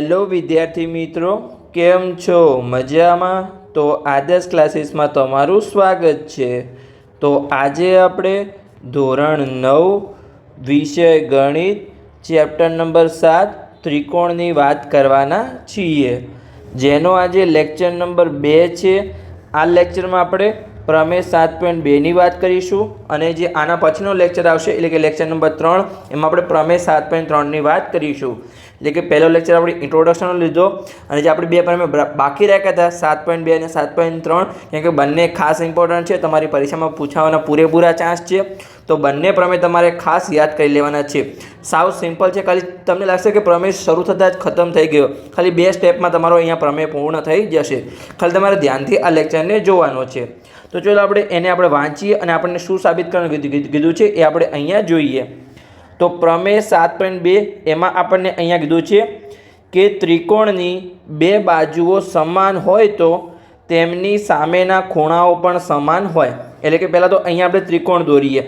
Hello વિદ્યાર્થી મિત્રો, કેમ છો? મજામાં? તો આદર્શ ક્લાસીસમાં તમારું સ્વાગત છે. તો આજે આપણે ધોરણ નવ, વિષય ગણિત, ચેપ્ટર નંબર સાત, ત્રિકોણની વાત કરવાના છીએ. જેનો આજે લેક્ચર નંબર બે છે. આ લેક્ચરમાં આપણે પ્રમેય સાત પોઈન્ટ બેની વાત કરીશું અને જે આના પછીનો લેક્ચર આવશે, એટલે કે લેક્ચર નંબર ત્રણ, એમાં આપણે પ્રમેય સાત પોઈન્ટ ત્રણની વાત કરીશું. એટલે કે પહેલો લેક્ચર આપણે ઇન્ટ્રોડક્શનનો લીધો અને જે આપણે બે પ્રમેય બાકી રાખ્યા હતા, સાત પોઈન્ટ બે અને સાત પોઈન્ટ ત્રણ કેમ કે બંને ખાસ ઇમ્પોર્ટન્ટ છે, તમારી પરીક્ષામાં પૂછાવાના પૂરેપૂરા ચાન્સ છે, તો બંને પ્રમેય તમારે ખાસ યાદ કરી લેવાના છે. સાવ સિમ્પલ છે, ખાલી તમને લાગશે કે પ્રમેય શરૂ થતાં જ ખતમ થઈ ગયો. ખાલી બે સ્ટેપમાં તમારો અહીંયા પ્રમેય પૂર્ણ થઈ જશે. ખાલી તમારે ધ્યાનથી આ લેક્ચરને જોવાનો છે. તો ચલો આપણે એને આપણે વાંચીએ અને આપણને શું સાબિત કરવાનું કીધું- છે એ આપણે અહીંયા જોઈએ. તો પ્રમેય સાત પોઈન્ટ બે એમાં આપણને અહીંયા કીધું છે કે ત્રિકોણની બે બાજુઓ સમાન હોય તો તેમની સામેના ખૂણાઓ પણ સમાન હોય. એટલે કે પહેલાં તો અહીંયા આપણે ત્રિકોણ દોરીએ.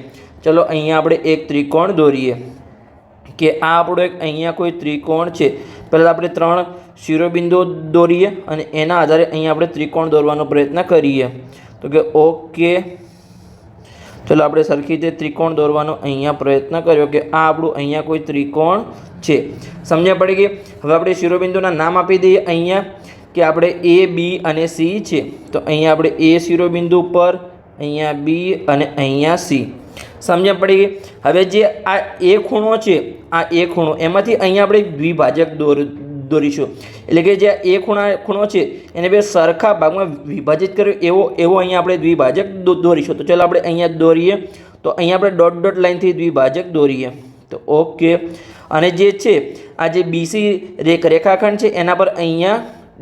ચલો અહીંયા આપણે એક ત્રિકોણ દોરીએ કે આ આપણો એક અહીંયા કોઈ ત્રિકોણ છે. પહેલાં આપણે ત્રણ શિરોબિંદુઓ દોરીએ અને એના આધારે અહીંયા આપણે ત્રિકોણ દોરવાનો પ્રયત્ન કરીએ. તો કે ઓકે ચલો આપણે સરખી રીતે ત્રિકોણ દોરવાનો અહીંયા પ્રયત્ન કર્યો કે આ આપણું અહીંયા કોઈ ત્રિકોણ છે. સમજ્યા પડી ગઈ? હવે આપણે શિરોબિંદુના નામ આપી દઈએ અહીંયા કે આપણે એ બી અને સી છે. તો અહીંયા આપણે એ શિરોબિંદુ પર, અહીંયા બી અને અહીંયા સી સમજ્યા પડી ગઈ? હવે જે આ એ ખૂણો છે, આ એ ખૂણો, એમાંથી અહીંયા આપણે દ્વિભાજક દોર દોરીશું. એટલે કે જે એ ખૂણા, ખૂણો છે, એને બે સરખા ભાગમાં વિભાજિત કર્યો. એવો એવો અહીંયા આપણે દ્વિભાજક દોરીશું. તો ચાલો આપણે અહીંયા દોરીએ. તો અહીંયા આપણે ડોટ ડોટ લાઇનથી દ્વિભાજક દોરીએ. તો ઓકે. અને જે છે, આ જે બીસી રેખ, રેખાખંડ છે, એના પર અહીંયા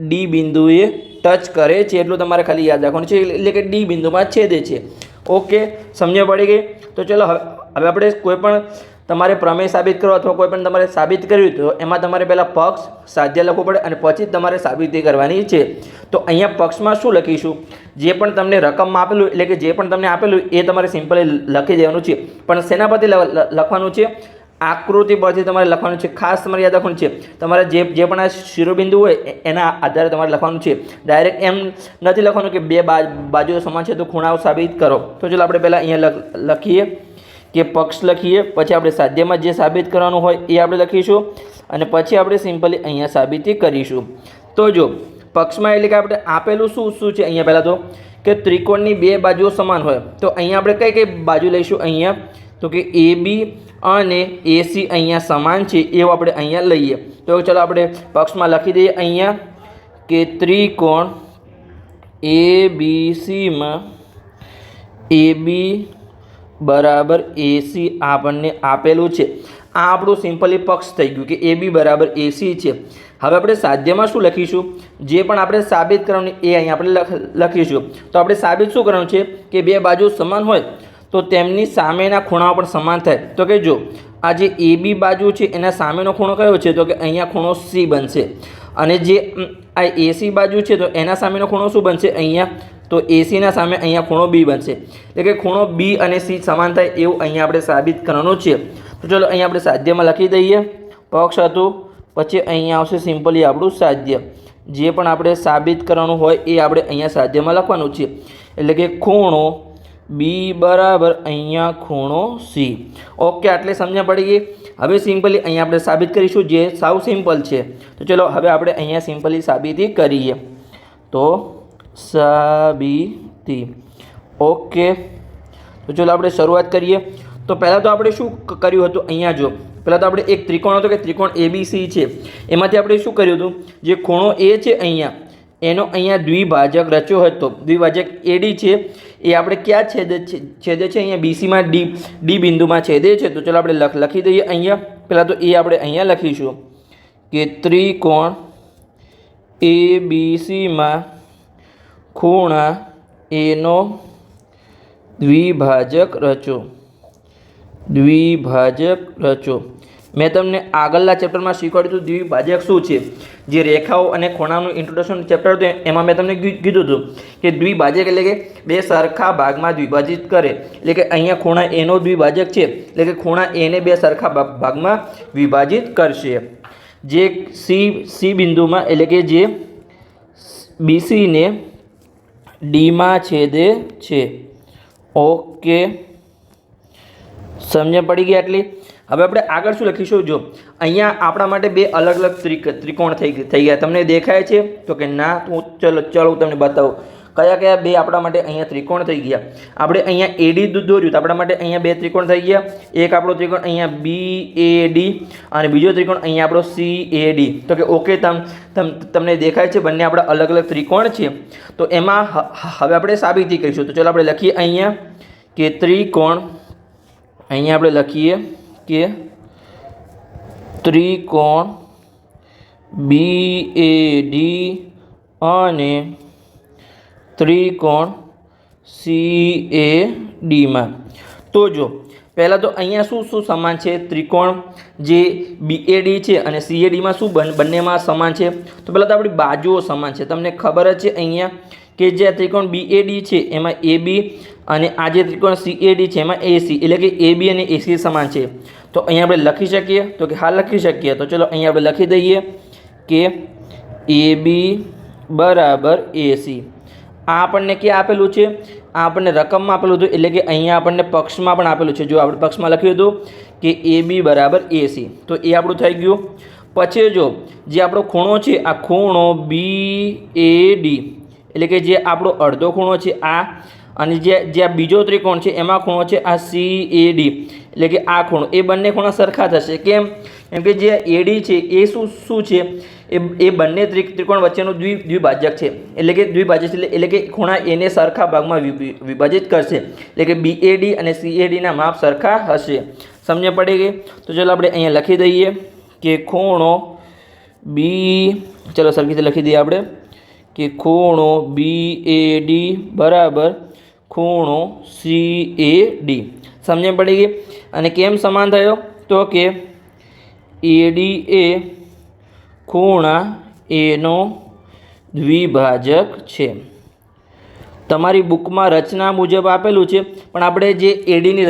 ડી બિંદુએ ટચ કરે છે. એટલું તમારે ખાલી યાદ રાખવાનું છે. એટલે કે ડી બિંદુમાં છેદે છે. ઓકે. સમજણ પડી ગઈ? તો ચલો હવે હવે આપણે કોઈ પણ તમારે પ્રમેય સાબિત કરો અથવા કોઈ પણ તમારે સાબિત કર્યું તો એમાં તમારે પહેલાં પક્ષ, સાધ્ય લખવું પડે અને પછી તમારે સાબિતી કરવાની છે. તો અહીંયા પક્ષમાં શું લખીશું? જે પણ તમને રકમમાં આપેલું, એટલે કે જે પણ તમને આપેલું એ તમારે સિમ્પલી લખી દેવાનું છે. પણ શેના પરથી લખવાનું છે? આકૃતિ પરથી તમારે લખવાનું છે. ખાસ તમારે યાદ રાખવાનું છે. તમારે જે જે પણ આ શિરોબિંદુ હોય એના આધારે તમારે લખવાનું છે. ડાયરેક્ટ એમ નથી લખવાનું કે બે બા, બાજુઓ સમાન છે, તો ખૂણાઓ સાબિત કરો. તો ચાલો આપણે પહેલાં અહીંયા લખીએ. કે પક્ષ લખીએ, પછી આપણે સાધ્યમાં જે સાબિત કરવાનું હોય એ આપણે લખીશું અને પછી આપણે સિમ્પલી અહીંયા સાબિતી કરીશું. તો જો, પક્ષમાં એટલે કે આપણે આપેલું શું શું છે અહીંયા પહેલાં તો? કે ત્રિકોણની બે બાજુઓ સમાન હોય. તો અહીંયા આપણે કઈ કઈ બાજુ લઈશું અહીંયા? તો કે એ બી અને એસી અહીંયા સમાન છે એવું આપણે અહીંયા લઈએ. તો ચાલો આપણે પક્ષમાં લખી દઈએ અહીંયા કે ત્રિકોણ એ બી સીમાં એ બી બરાબર એસી આપણને આપેલું છે. આ આપણું સિમ્પલી પક્ષ થઈ ગયું કે એ બી બરાબર એસી છે. હવે આપણે સાધ્યમાં શું લખીશું? જે પણ આપણે સાબિત કરવાનું એ અહીંયા આપણે લખીશું. તો આપણે સાબિત શું કરવાનું છે? કે બે બાજુ સમાન હોય, તો તેમની સામેના ખૂણાઓ પણ સમાન થાય. તો કે જો, આ જે એ બી બાજુ છે, એના સામેનો ખૂણો કયો છે? તો કે અહીંયા ખૂણો સી બનશે. અને જે, આ એસી બાજુ છે, તો એના સામેનો ખૂણો શું બનશે? અહીંયા તો એસીના સામે અહીંયા ખૂણો બી બનશે. એટલે કે ખૂણો બી અને સી સમાન થાય એવું અહીંયા આપણે સાબિત કરવાનું છે. તો ચલો અહીંયા આપણે સાધ્યમાં લખી દઈએ. પક્ષ હતું, પછી અહીંયા આવશે સિમ્પલી આપણું સાધ્ય. જે પણ આપણે સાબિત કરવાનું હોય એ આપણે અહીંયા સાધ્યમાં લખવાનું છે. એટલે કે ખૂણો બી બરાબર અહીંયા ખૂણો સી ઓકે, આટલે સમજણ પડી ગઈ. હવે સિમ્પલી અહીંયા આપણે સાબિત કરીશું જે સાવ સિમ્પલ છે. તો ચલો હવે આપણે અહીંયા સિમ્પલી સાબિતી કરીએ. તો સાબિતી. ઓકે. તો ચલો આપણે શરૂઆત કરીએ. તો પહેલાં તો આપણે શું કર્યું હતું? અહીંયા જો. પહેલાં તો આપણે એક ત્રિકોણ હતો કે ત્રિકોણ એબીસી છે. એમાંથી આપણે શું કર્યું હતું? જે ખૂણો એ છે અહીંયા, એનો અહીંયા દ્વિભાજક રચ્યો હતો. દ્વિભાજક એડી છે. એ આપણે ક્યાં છેદે છે? છેદે છે અહીંયા બીસીમાં ડી ડી બિંદુમાં છેદે છે. તો ચલો આપણે લખ, લખી દઈએ અહીંયા. પહેલાં તો એ આપણે અહીંયા લખીશું કે ત્રિકોણ એ બી સીમાં ખૂણા એનો દ્વિભાજક રચો. દ્વિભાજક રચો. મેં તમને આગળના ચેપ્ટરમાં શીખવાડ્યું હતું દ્વિભાજક શું છે? જે રેખાઓ અને ખૂણાનું ઇન્ટ્રોડક્શન ચેપ્ટર હતું, એમાં મેં તમને કીધું હતું કે દ્વિભાજક એટલે કે બે સરખા ભાગમાં દ્વિભાજિત કરે. એટલે કે અહીંયા ખૂણા એનો દ્વિભાજક છે, એટલે કે ખૂણા એને બે સરખા ભાગમાં વિભાજિત કરશે. જે સી સી બિંદુમાં એટલે કે જે બીસીને ડીમાં છેદે છે. ઓકે. સમજણ પડી ગઈ આટલી? હવે આપણે આગળ શું લખીશું? જો, અહીંયા આપણા માટે બે અલગ અલગ ત્રિકોણ થઈ થઈ ગયા. તમને દેખાય છે? તો કે ના, હું ચલો ચલો તમને બતાવું. કયા કયા બે આપણા માટે અહીંયા ત્રિકોણ થઈ ગયા? આપણે અહીંયા એડી દોર્યું તો આપણા માટે અહીંયા બે ત્રિકોણ થઈ ગયા. એક આપણો ત્રિકોણ અહીંયા બી એ ડી અને બીજો ત્રિકોણ અહીંયા આપણો સી એ ડી તો કે ઓકે તમ તમ, તમને દેખાય છે બંને આપણા અલગ અલગ ત્રિકોણ છે. તો એમાં હવે આપણે સાબિતી કરીશું. તો ચલો આપણે લખીએ અહીંયા કે ત્રિકોણ, અહીંયા આપણે લખીએ કે ત્રિકોણ બી એ ડી અને ત્રિકોણ સી એ ડીમાં તો જો, પહેલાં તો અહીંયા શું શું સમાન છે? ત્રિકોણ જે બીએડી છે અને સીએડીમાં શું બન બંનેમાં સમાન છે? તો પહેલાં તો આપણી બાજુઓ સમાન છે. તમને ખબર જ છે અહીંયા કે જે ત્રિકોણ બીએડી છે, એમાં એ અને આ જે ત્રિકોણ સીએડી છે, એમાં એસી એટલે કે એ અને એસી સમાન છે. તો અહીંયા આપણે લખી શકીએ? તો કે હા, લખી શકીએ. તો ચલો, અહીંયા આપણે લખી દઈએ કે એ બરાબર એસી આ આપણને ક્યાં આપેલું છે? આ આપણને રકમમાં આપેલું હતું, એટલે કે અહીંયા આપણને પક્ષમાં પણ આપેલું છે. જો આપણે પક્ષમાં લખ્યું હતું કે એ બી બરાબર એસી તો એ આપણું થઈ ગયું. પછી જો, જે આપણો ખૂણો છે, આ ખૂણો બી એ ડી, એટલે કે જે આપણો અડધો ખૂણો છે, આ અને જે જે આ બીજો ત્રિકોણ છે, એમાં ખૂણો છે, આ સી એ ડી. એટલે કે આ ખૂણો. એ બંને ખૂણા સરખા થશે. કેમ? કેમ કે જે એડી છે, એ શું શું છે? એ એ બંને ત્રિ ત્રિકોણ વચ્ચેનું દ્વિ દ્વિભાજક છે. એટલે કે દ્વિભાજક એટલે એટલે કે ખૂણા એને સરખા ભાગમાં વિભાજિત કરશે. એટલે કે બીએડી અને સીએડીના માપ સરખા હશે. સમજ પડી ગઈ? તો ચાલો આપણે અહીંયા લખી દઈએ કે ખૂણો બી ચલો સરખી રીતે લખી દઈએ આપણે કે ખૂણો બી એ ડી બરાબર ખૂણો સી એ ડી સમજણ પડી ગઈ? અને કેમ સમાન થયો? તો કે એડી એ ખૂણા એનો દ્વિભાજક છે. તમારી બુકમાં રચના મુજબ આપેલું છે, પણ આપણે જે એડીની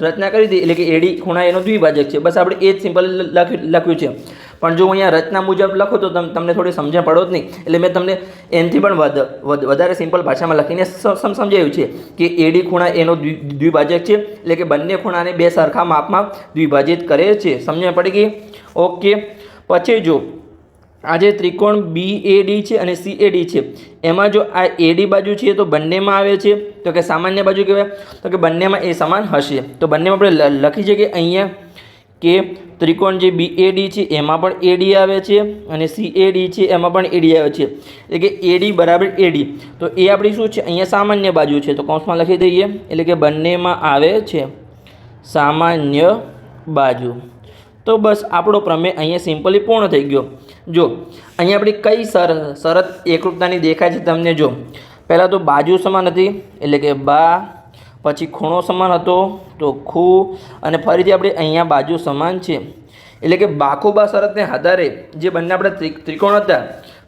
રચના કરી હતી, એટલે કે એડી ખૂણા એનો દ્વિભાજક છે, બસ આપણે એ જ સિમ્પલ લખ્યું છે. પણ જો અહીંયા રચના મુજબ લખું તો તમ- તમને થોડી સમજણ પડો જ નહીં, એટલે મેં તમને એનથી પણ વધ- વધ- વધારે સિમ્પલ ભાષામાં લખીને સમ- સમ- સમજાવ્યું છે કે એડી ખૂણા એનો દ્વિ- દ્વિભાજક છે, એટલે કે બંને ખૂણાને બે સરખા માપમાં દ્વિભાજિત કરે છે. સમજણ પડી ગઈ? ઓકે. પછી જો આ જે ત્રિકોણ બી એ ડી છે અને સી એ ડી છે. એમાં જો આ એડી બાજુ છે તો બંનેમાં આવે છે. તો કે સામાન્ય બાજુ કહેવાય. તો કે બંનેમાં એ સમાન હશે. તો બંનેમાં આપણે લખી છે કે અહીંયા કે ત્રિકોણ જે બી એ ડી છે એમાં પણ એડી આવે છે અને સી એ ડી છે એમાં પણ એડી આવે છે. એટલે કે એડી બરાબર એડી તો એ આપણી શું છે? અહીંયા સામાન્ય બાજુ છે. તો કૌંસમાં લખી દઈએ. એટલે કે બંનેમાં આવે છે સામાન્ય બાજુ. તો બસ આપણો પ્રમેય અહીંયા સિમ્પલી પૂર્ણ થઈ ગયો. જો, અહીંયા આપણી કઈ સર, શરત એકરૂપતાની દેખાય છે તમને જો. પહેલાં તો બાજુ સમાન હતી, એટલે કે બા, પછી ખૂણો સમાન હતો, તો ખૂ, અને ફરીથી આપણે અહીંયા બાજુ સમાન છે. એટલે કે બાખુબા શરતને આધારે જે બંને આપણે ત્રિકોણ હતા,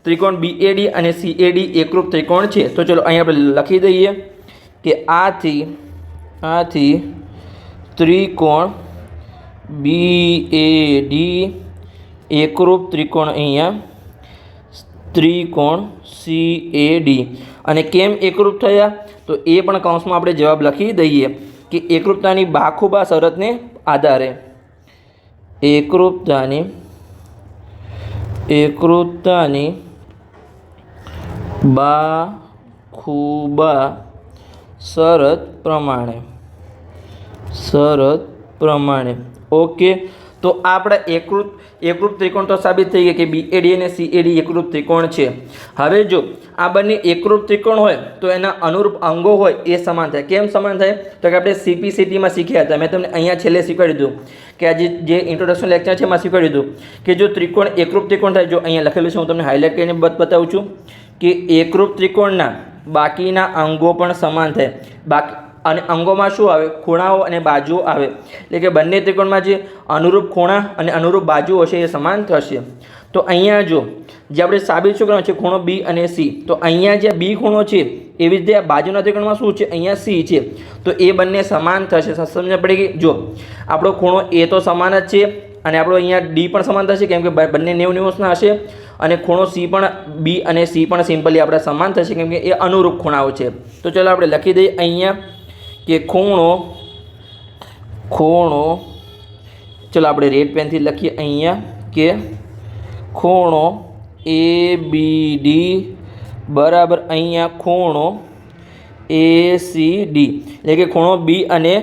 ત્રિકોણ બી એ ડી અને સી એ ડી એકરૂપ ત્રિકોણ છે. તો ચલો અહીંયા આપણે લખી દઈએ કે આથી આથી ત્રિકોણ બી એ ડી એકરૂપ ત્રિકોણ અહીંયા. ત્રિકોણ સી એ ડી અને કેમ એકરૂપ થયા? તો એ પણ કૌંસમાં આપણે જવાબ લખી દઈએ કે એકરૂપતાની બાખુબા શરતને આધારે. એકરૂપતાની એકરૂપતાની બા ખૂબા શરત પ્રમાણે. શરત પ્રમાણે. ઓકે. તો આપણે એકરૂપ એકરૂપ ત્રિકોણ તો સાબિત થઈ ગયા કે બીએડી અને સીએડી એકરૂપ ત્રિકોણ છે. હવે જો આ બંને એકરૂપ ત્રિકોણ હોય, તો એના અનુરૂપ અંગો હોય એ સમાન થાય. કેમ સમાન થાય? તો કે આપણે સીપીસીટીમાં શીખ્યા હતા. મેં તમને અહીંયા છેલ્લે શીખવાડી દીધું કે આ જે ઇન્ટ્રોડક્શન લેક્ચર છે એમાં શીખવાડી દીધું કે જો ત્રિકોણ એકરૂપ ત્રિકોણ થાય, જો અહીંયા લખેલું છે, હું તમને હાઇલાઇટ કરીને બત બતાવું છું કે એકરૂપ ત્રિકોણના બાકીના અંગો પણ સમાન થાય. બાકી અને અંગોમાં શું આવે? ખૂણાઓ અને બાજુઓ આવે. એટલે કે બંને ત્રિકોણમાં જે અનુરૂપ ખૂણા અને અનુરૂપ બાજુઓ હશે એ સમાન થશે. તો અહીંયા જો જે આપણે સાબિત શું કરવાનું છે? ખૂણો બી અને સી તો અહીંયા જે બી ખૂણો છે, એવી રીતે આ બાજુના ત્રિકોણમાં શું છે? અહીંયા સી છે. તો એ બંને સમાન થશે. સમજ પડે કે જો આપણો ખૂણો એ તો સમાન જ છે અને આપણો અહીંયા ડી પણ સમાન થશે, કેમ કે બંને નેવું નેવુંના હશે. અને ખૂણો સી પણ બી અને સી પણ સિમ્પલી આપણે સમાન થશે, કેમ કે એ અનુરૂપ ખૂણાઓ છે. તો ચાલો આપણે લખી દઈએ અહીંયા. કે ખૂણો ખૂણો, ચલો આપણે રેડ પેનથી લખીએ અહીંયા કે ખૂણો એ બી ડી બરાબર અહીંયા ખૂણો એ સી ડી એટલે કે ખૂણો બી અને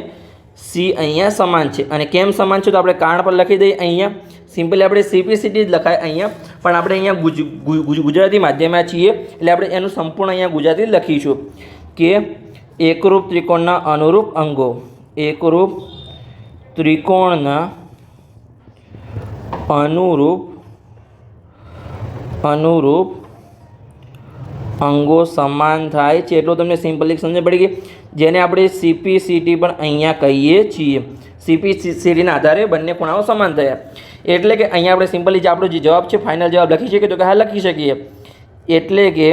સી અહીંયા સમાન છે. અને કેમ સમાન છે તો આપણે કારણ પર લખી દઈએ અહીંયા. સિમ્પલી આપણે સીપીસીટી જ લખાય અહીંયા. પણ આપણે અહીંયા ગુજરાતી માધ્યમમાં છીએ. એટલે આપણે એનું સંપૂર્ણ અહીંયા ગુજરાતી લખીશું. કે એકરૂપ ત્રિકોણના અનુરૂપ અંગો. એકરૂપ ત્રિકોણના અનુરૂપ અનુરૂપ અંગો સમાન થાય છે. એટલું તમને સિમ્પલી સમજ પડી ગઈ. જેને આપણે સીપીસીટી પણ અહીંયા કહીએ છીએ. સીપીસીટીના આધારે બંને ખૂણાઓ સમાન થયા. એટલે કે અહીંયા આપણે સિમ્પલી જે આપણો જે જવાબ છે ફાઇનલ જવાબ લખી શકીએ તો કે હા, લખી શકીએ. એટલે કે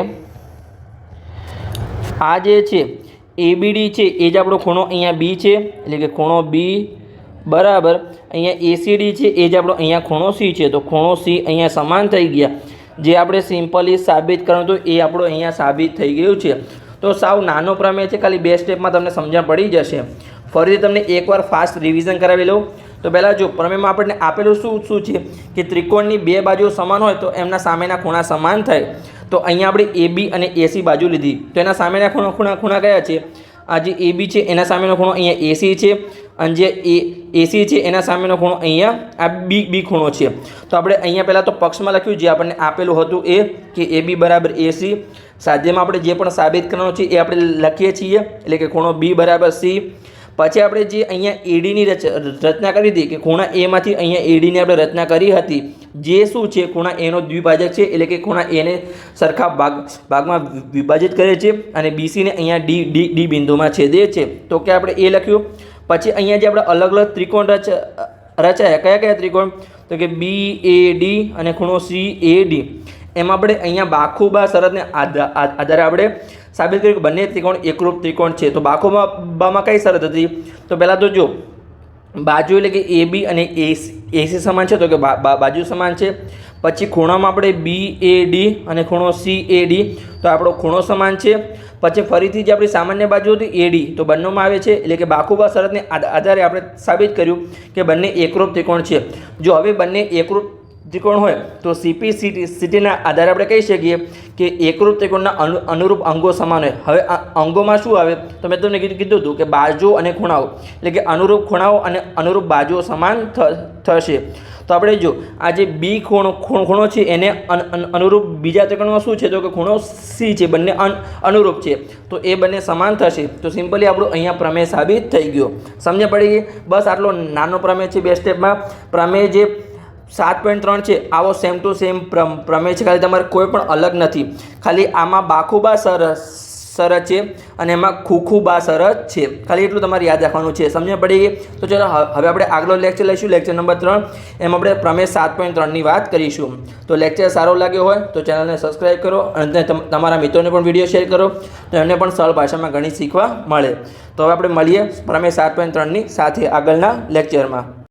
આ જે છે એબીડી છે, એ જ આપણો ખૂણો અહીંયા બી છે, એટલે કે ખૂણો બી બરાબર. અહીંયા એસીડી છે, એ જ આપણો અહીંયા ખૂણો સી છે. તો ખૂણો સી અહીંયા સમાન થઈ ગયા. જે આપણે સિમ્પલી સાબિત કરવાનું હતું, એ આપણો અહીંયા સાબિત થઈ ગયું છે. તો સાવ નાનો પ્રમેય છે, ખાલી બે સ્ટેપમાં તમને સમજણ પડી જશે. ફરીથી તમને એકવાર ફાસ્ટ રિવિઝન કરાવી લઉં. તો પહેલાં જો, પ્રમેયમાં આપણને આપેલું શું શું છે, કે ત્રિકોણની બે બાજુઓ સમાન હોય, તો એમના સામેના ખૂણા સમાન થાય. તો અહીંયા આપણે એ બી અને એસી બાજુ લીધી. તો એના સામેના ખૂણા ખૂણા ખૂણા કયા છે? આ જે એ બી છે, એના સામેનો ખૂણો અહીંયા એસી છે. અને જે એ એસી છે, એના સામેનો ખૂણો અહીંયા આ બી બી ખૂણો છે. તો આપણે અહીંયા પહેલાં તો પક્ષમાં લખ્યું, જે આપણને આપેલું હતું એ કે એ બી બરાબર એસી સાધ્યમાં આપણે જે પણ સાબિત કરવાનું છે એ આપણે લખીએ છીએ. એટલે કે ખૂણો બી બરાબર સી પછી આપણે જે અહીંયા એડીની રચ, રચના કરી હતી કે ખૂણા એમાંથી અહીંયા એડીની આપણે રચના કરી હતી, જે શું છે? ખૂણા એનો દ્વિભાજક છે, એટલે કે ખૂણા એને સરખા ભાગ, ભાગમાં વિભાજિત કરે છે અને બીસીને અહીંયા ડી ડી ડી બિંદુમાં છેદે છે. તો કે આપણે એ લખ્યું. પછી અહીંયા જે આપણે અલગ અલગ ત્રિકોણ રચ, રચાયા, કયા કયા ત્રિકોણ? તો કે બી એ ડી અને ખૂણો સી એ ડી એમાં આપણે અહીંયા બાખુબા શરતને આધા- આધારે આપણે સાબિત કર્યું કે બંને ત્રિકોણ એકરૂપ ત્રિકોણ છે. તો બાખુબા બામાં કઈ શરત હતી? તો પહેલાં તો જો, બાજુ એટલે કે એ બી અને એસી સમાન છે. તો કે બાજુ સમાન છે. પછી ખૂણામાં આપણે બી, એ, ડી અને ખૂણો સી, એ, ડી. તો આપણો ખૂણો સમાન છે. પછી ફરીથી જે આપણી સામાન્ય બાજુ હતી એડી તો બંનેમાં આવે છે. એટલે કે બાખુબા શરતને આધારે આપણે સાબિત કર્યું કે બંને એકરૂપ ત્રિકોણ છે. જો હવે બંને એકરૂપ ત્રિકોણ હોય તો સીપી સીટી સીટીના આધારે આપણે કહી શકીએ કે એકરૂપ ત્રિકોણના અનુ, અનુરૂપ અંગો સમાન હોય. હવે આ અંગોમાં શું આવે? તો મેં તમને કીધું કીધું હતું કે બાજુ અને ખૂણાઓ. એટલે કે અનુરૂપ ખૂણાઓ અને અનુરૂપ બાજુઓ સમાન થશે. તો આપણે જો, આ જે બી ખૂણો ખૂણો ખૂણો છે એને અન- અન- અનુરૂપ બીજા ત્રિકોણમાં શું છે? તો કે ખૂણો સી છે, બંને અન, અનુરૂપ છે. તો એ બંને સમાન થશે. તો સિમ્પલી આપણું અહીંયા પ્રમેય સાબિત થઈ ગયો. સમજ પડી ગઈ? બસ આટલો નાનો પ્રમેય છે બે સ્ટેપમાં. પ્રમેય જે સાત પોઈન્ટ ત્રણ છે. આવો સેમ ટુ સેમ પ્રમેય છે. ખાલી તમારે કોઈ પણ અલગ નથી. ખાલી આમાં બાખુબા સરસ શરત છે અને એમાં ખુખુબા શરત છે. ખાલી એટલું તમારે યાદ રાખવાનું છે. સમજણ પડી ગઈ? તો ચલો હવે આપણે આગલો લેક્ચર લઈશું. લેક્ચર નંબર ત્રણ. એમાં આપણે પ્રમેય સાત પોઈન્ટ ત્રણની વાત કરીશું. તો લેક્ચર સારો લાગ્યો હોય તો ચેનલને સબસ્ક્રાઈબ કરો અને તમ- તમારા મિત્રોને પણ વીડિયો શેર કરો. તો એમને પણ સરળ ભાષામાં ગણિત શીખવા મળે. તો હવે આપણે મળીએ પ્રમેય સાત પોઈન્ટ ત્રણની સાથે આગળના લેક્ચરમાં